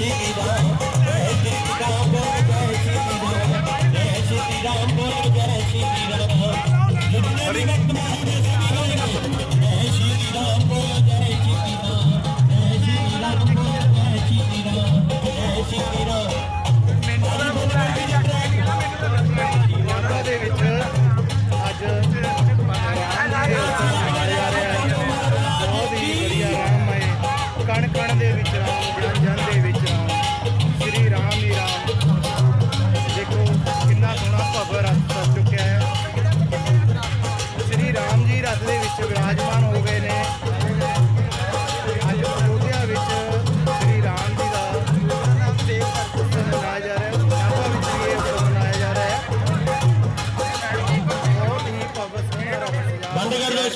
Ready?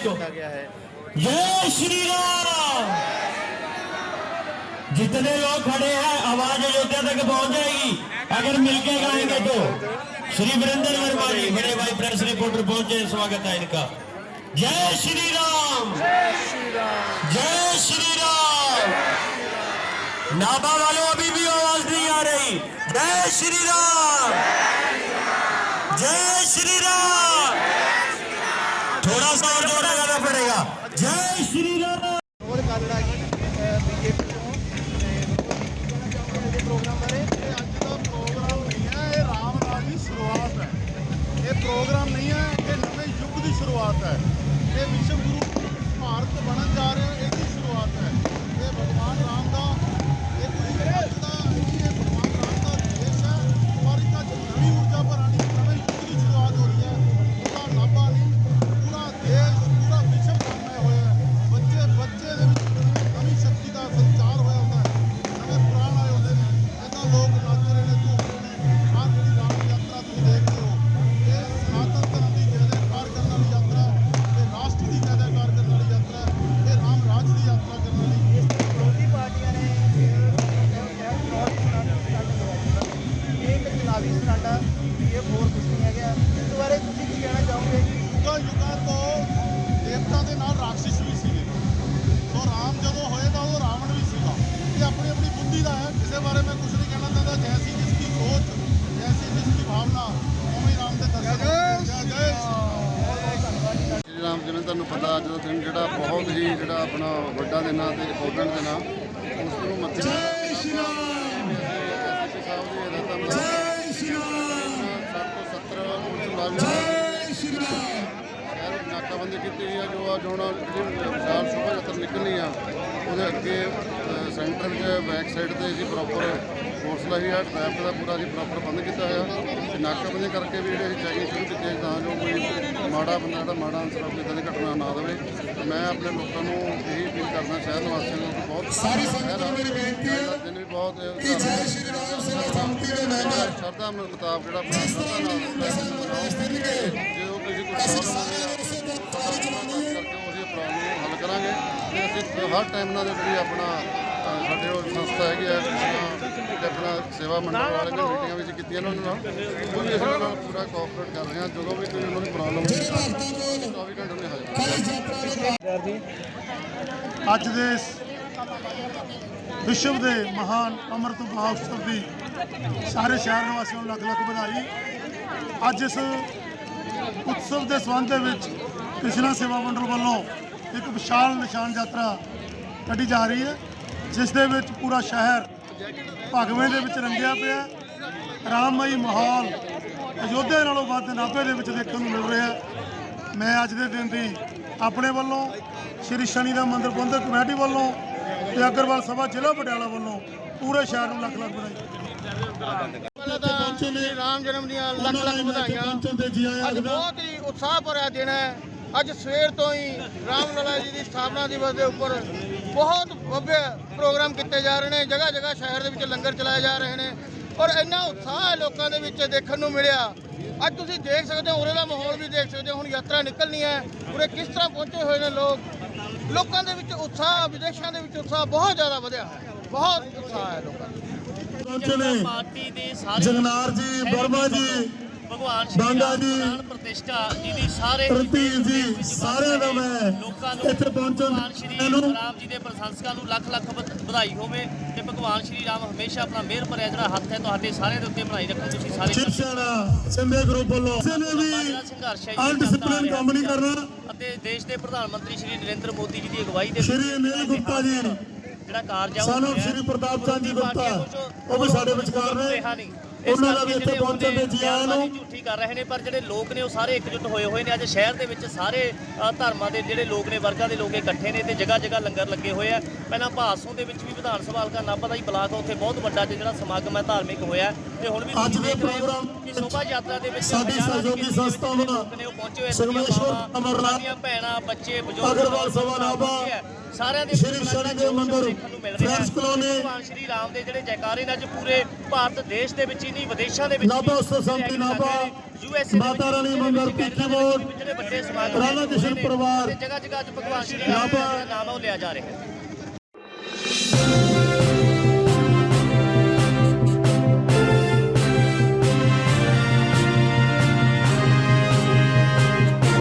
इसको। गया है। जय श्री राम जितने लोग खड़े हैं आवाज़ अयोध्या तक पहुँच जाएगी। अगर मिलके गाएँगे तो। श्री वीरेंद्र वर्मा जी बड़े भाई प्रेस रिपोर्टर पहुँचे स्वागत है इनका। जय श्री राम जय श्री राम नाभा वालों अभी भी आवाज़ नहीं आ रही। जय श्री राम जय श्री राम थोड़ा सा और जोर लगाना पड़ेगा जय श्री राम ਹੋਰ ਗੱਲ ਆ ਗਈ ਬੀਜੇਪੀ ਤੋਂ ਤੇ ਪ੍ਰੋਗਰਾਮ ਬਾਰੇ ਇਹ ਅੱਜ ਦਾ ਪ੍ਰੋਗਰਾਮ ਨਹੀਂ ਹੈ ਇਹ ਰਾਮ ਰਾਜ ਦੀ ਸ਼ੁਰੂਆਤ ਹੈ ਇਹ ਪ੍ਰੋਗਰਾਮ ਨਹੀਂ ਹੈ ਇਹ ਨਵੇਂ ਯੁੱਗ ਦੀ ਸ਼ੁਰੂਆਤ ਹੈ ਇਹ ਵਿਸ਼ਵ ਗੁਰੂ ਭਾਰਤ ਬਣਨ ਜਾ ਰਿਹਾ ਇਹਦੀ ਸ਼੍ਰੀ ਰਾਮ ਜਿਵੇਂ ਤੁਹਾਨੂੰ ਪਤਾ ਅੱਜ ਦਾ ਦਿਨ ਜਿਹੜਾ ਬਹੁਤ ਹੀ ਜਿਹੜਾ ਆਪਣਾ ਵੱਡਾ ਦਿਨ ਆ ਤੇ ਇੰਪੋਰਟੈਂਟ ਦਿਨ ਆ। ਉਸ ਨੂੰ ਮੱਥੇ ਜੈ ਸ਼੍ਰੀ ਰਾਮ। ਸਾਹਿਬ ਦੀ ਰਤਨ ਜੈ ਸ਼੍ਰੀ ਰਾਮ। 60 ਤੋਂ 70 ਪੁਲਿਸ ਮੁਲਾਜ਼ਮ ਜੈ ਸ਼੍ਰੀ ਰਾਮ ਨਾਕਾਬੰਦੀ ਕੀਤੀ ਗਈ ਆ ਜੋ ਆ ਜੋਣਾ ਜਿਹੜੀ ਵਿਸ਼ਾਲ ਸ਼ੋਭਾ ਯਾਤਰਾ ਨਿਕਲਣੀ ਆ ਉਹਦੇ ਅੱਗੇ ਸੈਂਟਰ 'ਚ ਬੈਕ ਸਾਈਡ ਤੇ ਅਸੀਂ ਪ੍ਰੋਪਰ ਫੋਰਸ ਲਾਈ ਆ ਟ੍ਰੈਫਿਕ ਦਾ ਪੂਰਾ ਅਸੀਂ ਪ੍ਰੋਪਰ ਬੰਦ ਕੀਤਾ ਹੋਇਆ। ਤੇ ਨਾਕਾਬੰਦੀ ਕਰਕੇ ਵੀ ਜਿਹੜੇ ਅਸੀਂ ਚੈਕਿੰਗ ਸ਼ੁਰੂ ਕੀਤੀ ਹੈ ਤਾਂ ਜੋ ਕੋਈ ਮਾੜਾ ਬੰਦਾ ਜਿਹੜਾ ਮਾੜਾ ਅਨਸਰ ਕੋਈ ਇਦਾਂ ਦੀ ਘਟਨਾ ਨਾ ਦੇਵੇ। ਤੇ ਮੈਂ ਆਪਣੇ ਲੋਕਾਂ ਨੂੰ ਇਹੀ ਅਪੀਲ ਕਰਦਾ ਸ਼ਹਿਰ ਨਿਵਾਸੀਆਂ ਨੂੰ ਕਿ ਬਹੁਤ ਸਾਰੀ ਸੰਗਤ ਨੂੰ ਮੇਰੀ ਬੇਨਤੀ ਹੈ ਦਿਨ ਵੀ ਬਹੁਤ ਕਿ ਜੈ ਸ਼੍ਰੀ ਰਾਮ ਸੇਵਾ ਸੰਮਤੀ ਦੇ ਮੈਂਬਰ ਸ਼ਰਧਾ ਮੁਤਾਬਕ ਜਿਹੜਾ ਆਪਣਾ ਸ਼ਰਧਾ ਨਾਲ ਜਦੋਂ ਕਿਸੇ ਕੋਈ ਪ੍ਰੋਬਲਮ ਆਉਂਦੀ ਆ ਸਾਡਾ ਪੂਰਾ ਕੰਮ ਕਰਕੇ ਉਹ ਅਸੀਂ ਪ੍ਰੋਬਲਮ ਨੂੰ ਹੱਲ ਕਰਾਂਗੇ ਤੇ ਅਸੀਂ ਹਰ ਟਾਈਮ ਨਾਲ ਜਿਹੜੀ ਆਪਣਾ ਅ, ਸਾਡੇ ਉਹ ਸੰਸਥਾ ਹੈਗੀ ਆ ਜਿਵੇਂ ਤੇ ਆਪਣਾ ਸੇਵਾ ਮੰਡਲ ਵਾਲੇ ਨੇ ਮੀਟਿੰਗਾਂ ਵਿੱਚ ਕੀਤੀਆਂ ਨੇ ਉਹਨਾਂ ਨਾਲ। ਉਹ ਵੀ ਅਸੀਂ ਨਾਲ ਪੂਰਾ ਕੋਆਪਰੇਟ ਕਰ ਰਹੇ ਹਾਂ ਜਦੋਂ ਵੀ ਕੋਈ ਉਹਨਾਂ ਨੂੰ ਪ੍ਰੋਬਲਮ ਹੁੰਦੀ ਹੈ 24 ਘੰਟੇ ਨੇ ਹਾਜ਼ਰ ਅੱਜ ਦੇ ਇਸ ਵਿਸ਼ਵ ਦੇ ਮਹਾਨ ਅੰਮ੍ਰਿਤ ਮਹੋਤਸਵ ਦੀ ਸਾਰੇ ਸ਼ਹਿਰ ਨਿਵਾਸੀਆਂ ਨੂੰ ਲੱਖ ਲੱਖ ਵਧਾਈ। ਅੱਜ ਇਸ ਉਤਸਵ ਦੇ ਸੰਬੰਧ ਦੇ ਵਿੱਚ ਕ੍ਰਿਸ਼ਨਾ ਸੇਵਾ ਮੰਡਲ ਵੱਲੋਂ ਇੱਕ ਵਿਸ਼ਾਲ ਨਿਸ਼ਾਨ ਯਾਤਰਾ ਕੱਢੀ ਜਾ ਰਹੀ ਹੈ ਜਿਸ ਦੇ ਵਿੱਚ ਪੂਰਾ ਸ਼ਹਿਰ ਭਗਵੇਂ ਦੇ ਵਿੱਚ ਰੰਗਿਆ ਪਿਆ ਹੈ। ਰਾਮਮਈ ਮਾਹੌਲ ਅਯੋਧਿਆ ਨਾਲੋਂ ਵੱਧ ਨਾਭੇ ਦੇ ਵਿੱਚ ਦੇਖਣ ਨੂੰ ਮਿਲ ਰਿਹਾ। ਮੈਂ ਅੱਜ ਦੇ ਦਿਨ ਦੀ ਆਪਣੇ ਵੱਲੋਂ ਸ਼੍ਰੀ ਸ਼ਨੀ ਦਾ ਮੰਦਿਰ ਪ੍ਰਬੰਧਕ ਕਮੇਟੀ ਵੱਲੋਂ ਤੇ ਅਗਰਵਾਲ ਸਭਾ ਜ਼ਿਲ੍ਹਾ ਪਟਿਆਲਾ ਵੱਲੋਂ ਪੂਰੇ ਸ਼ਹਿਰ ਨੂੰ ਲੱਖ ਲੱਖ ਵਧਾਈ ਪਹਿਲਾਂ ਤਾਂ ਸ਼੍ਰੀ ਰਾਮ ਜਨਮ ਦੀਆਂ ਲੱਖ ਲੱਖ ਵਧਾਈਆਂ ਅੱਜ ਬਹੁਤ ਹੀ ਉਤਸ਼ਾਹ ਭਰਿਆ ਦਿਨ ਹੈ ਅੱਜ ਸਵੇਰ ਤੋਂ ਹੀ ਰਾਮ ਲਲਾ ਜੀ ਦੀ ਸਥਾਪਨਾ ਦਿਵਸ ਦੇ ਉੱਪਰ ਬਹੁਤ ਭव्य ਪ੍ਰੋਗਰਾਮ ਕੀਤੇ ਜਾ ਰਹੇ ਨੇ ਜਗ੍ਹਾ ਜਗ੍ਹਾ ਸ਼ਹਿਰ ਦੇ ਵਿੱਚ ਲੰਗਰ ਚਲਾਏ ਜਾ ਰਹੇ ਨੇ ਔਰ ਇੰਨਾ ਉਤਸ਼ਾਹ ਲੋਕਾਂ ਦੇ ਵਿੱਚ ਦੇਖਣ ਨੂੰ ਮਿਲਿਆ। ਅੱਜ ਤੁਸੀਂ ਦੇਖ ਸਕਦੇ ਹੋ ਉਰੇ ਦਾ ਮਾਹੌਲ ਵੀ ਦੇਖ ਸਕਦੇ ਹੋ ਹੁਣ ਯਾਤਰਾ ਨਿਕਲਣੀ ਹੈ ਉਰੇ ਕਿਸ ਤਰ੍ਹਾਂ ਪਹੁੰਚੇ ਹੋਏ ਨੇ ਲੋਕ। ਲੋਕਾਂ ਦੇ ਵਿੱਚ ਉਤਸ਼ਾਹ ਵਿਦੇਸ਼ਾਂ ਦੇ ਵਿੱਚ ਉਤਸ਼ਾਹ ਬਹੁਤ ਜ਼ਿਆਦਾ ਵਧਿਆ ਹੈ ਬਹੁਤ ਉਤਸ਼ਾਹ ਹੈ ਲੋਕਾਂ ਦਾ ਪਹੁੰਚੇ ਨੇ। ਜਗਨਾਰ ਜੀ ਵਰਮਾ ਜੀ। ਭਗਵਾਨ ਬਾਂਗਾ ਜੀ, ਪ੍ਰਤਿਸ਼ਠਾ ਜੀ ਦੀ ਸਾਰੇ ਪ੍ਰਤੀਕ ਜੀ, ਸਾਰਿਆਂ ਦਾ ਮੈਂ ਲੋਕਾਂ ਨੂੰ ਇੱਥੇ ਪਹੁੰਚਣ ਭਗਵਾਨ ਸ਼੍ਰੀ ਨੂੰ- ਰਾਮ ਜੀ ਦੇ ਪ੍ਰਸ਼ੰਸਕਾਂ ਨੂੰ ਲੱਖ ਲੱਖ ਵਧ- ਵਧਾਈ ਹੋਵੇ ਤੇ ਭਗਵਾਨ ਸ਼੍ਰੀ ਰਾਮ ਹਮੇਸ਼ਾ ਆਪਣਾ ਮਿਹਰ ਭਰਿਆ ਜਿਹੜਾ ਹੱਥ ਹੈ ਤੁਹਾਡੇ ਸਾਰਿਆਂ ਦੇ ਉੱਤੇ ਬਣਾਈ ਰੱਖਣ ਤੁਸੀਂ ਸਾਰੇ ਸ਼ਿਵ ਸੈਨਾ ਸਿੰਧੇ ਗਰੁੱਪ ਵੱਲੋਂ ਕਿਸੇ ਵੀ ਅਨਡਿਸਪਲਿਨ ਕੰਮ ਨਹੀਂ ਕਰਨਾ। ਅਤੇ ਦੇਸ਼ ਦੇ ਪ੍ਰਧਾਨ ਮੰਤਰੀ ਸ਼੍ਰੀ ਨਰਿੰਦਰ ਮੋਦੀ ਜੀ ਦੀ ਅਗਵਾਈ ਦੇ ਸ਼੍ਰੀ ਅਨਿਲ ਗੁਪਤਾ ਜੀ। ਜਿਹੜਾ ਕਾਰਜ ਆ ਸਾਨੂੰ। ਸ਼੍ਰੀ ਪ੍ਰਤਾਪ ਚੰਦ ਜੀ ਗੁਪਤਾ ਉਹ ਵੀ ਸਾਡੇ ਵਿਚਕਾਰ ਨੇ। ਉਹਨਾਂ ਦਾ ਵੀ ਇੱਥੇ ਪਹੁੰਚਣ ਤੇ ਜੀ ਆਇਆਂ ਬਿਆਨਬਾਜ਼ੀ ਨੂੰ ਝੂਠੀ ਕਰ ਰਹੇ ਨੇ ਪਰ ਜਿਹੜੇ ਲੋਕ ਨੇ ਉਹ ਸਾਰੇ ਇਕਜੁੱਟ ਹੋਏ ਹੋਏ ਨੇ। ਅੱਜ ਸ਼ਹਿਰ ਦੇ ਵਿੱਚ ਸਾਰੇ ਧਰਮਾਂ ਦੇ ਜਿਹੜੇ ਲੋਕ ਨੇ ਵਰਗਾਂ ਦੇ ਲੋਕ ਇਕੱਠੇ ਨੇ ਤੇ ਜਗ੍ਹਾ ਜਗ੍ਹਾ ਲੰਗਰ ਲੱਗੇ ਹੋਏ ਆ। ਪਹਿਲਾਂ ਭਾਸੋਂ ਦੇ ਵਿੱਚ ਵੀ ਵਿਧਾਨ ਸਭਾ ਹਲਕਾ ਨਾਭਾ ਦਾ ਹੀ ਬਲਾਕ ਉੱਥੇ ਬਹੁਤ ਵੱਡਾ ਜਿਹੜਾ ਸਮਾਗਮ ਹੈ ਧਾਰਮਿਕ ਹੋਇਆ। ਤੇ ਹੁਣ ਵੀ ਅੱਜ ਦੇ ਪ੍ਰੋਗਰਾਮ ਕਿ ਸ਼ੋਭਾ ਯਾਤਰਾ ਦੇ ਵਿੱਚ ਸਾਡੀ ਦੀ ਸਹਿਯੋਗੀ ਗਿਣਤੀ ਦੇ ਵਿੱਚ ਸੰਸਥਾ ਜਿਹੜੇ ਵਾ, ਲੋਕ ਨੇ ਉਹ ਪਹੁੰਚੇ ਹੋਏ ਸੰਗਮੇਸ਼ਵਰ ਅਮਰਨਾਥ, ਭੈਣਾਂ ਬੱਚੇ ਬਜ਼ੁਰਗ ਅਗਰਵਾਲ ਸਭਾ ਨਾਭਾ। ਸਾਰਿਆਂ ਦੇ ਸ਼੍ਰੀ ਸ਼ਨੀ ਦੇਵ ਮੰਦਿਰ। ਫਰੈਂਚ ਕਲੋਨੀ, ਭਗਵਾਨ ਸ਼੍ਰੀ ਰਾਮ ਦੇ ਜਿਹੜੇ ਜੈਕਾਰੇ ਨੇ ਅੱਜ ਪੂਰੇ ਭਾਰਤ ਦੇਸ਼ ਦੇ ਵਿੱਚ ਹੀ ਨਹੀਂ ਵਿਦੇਸ਼ਾਂ ਦੇ ਵਿੱਚ ਨਾਭਾ ਸਮਿਤੀ ਨਾਭਾ, ਮਾਤਾ ਰਾਣੀ ਮੰਦਿਰ, ਵੱਡੇ ਸਮਾਗਮ ਰਾਧਾ ਕ੍ਰਿਸ਼ਨ ਪਰਿਵਾਰ, ਜਗ੍ਹਾ ਜਗ੍ਹਾ ਅੱਜ ਭਗਵਾਨ ਸ਼੍ਰੀ ਰਾਮ ਦਾ ਨਾਮ ਉਹ ਲਿਆ ਜਾ ਰਿਹਾ ਹੈ।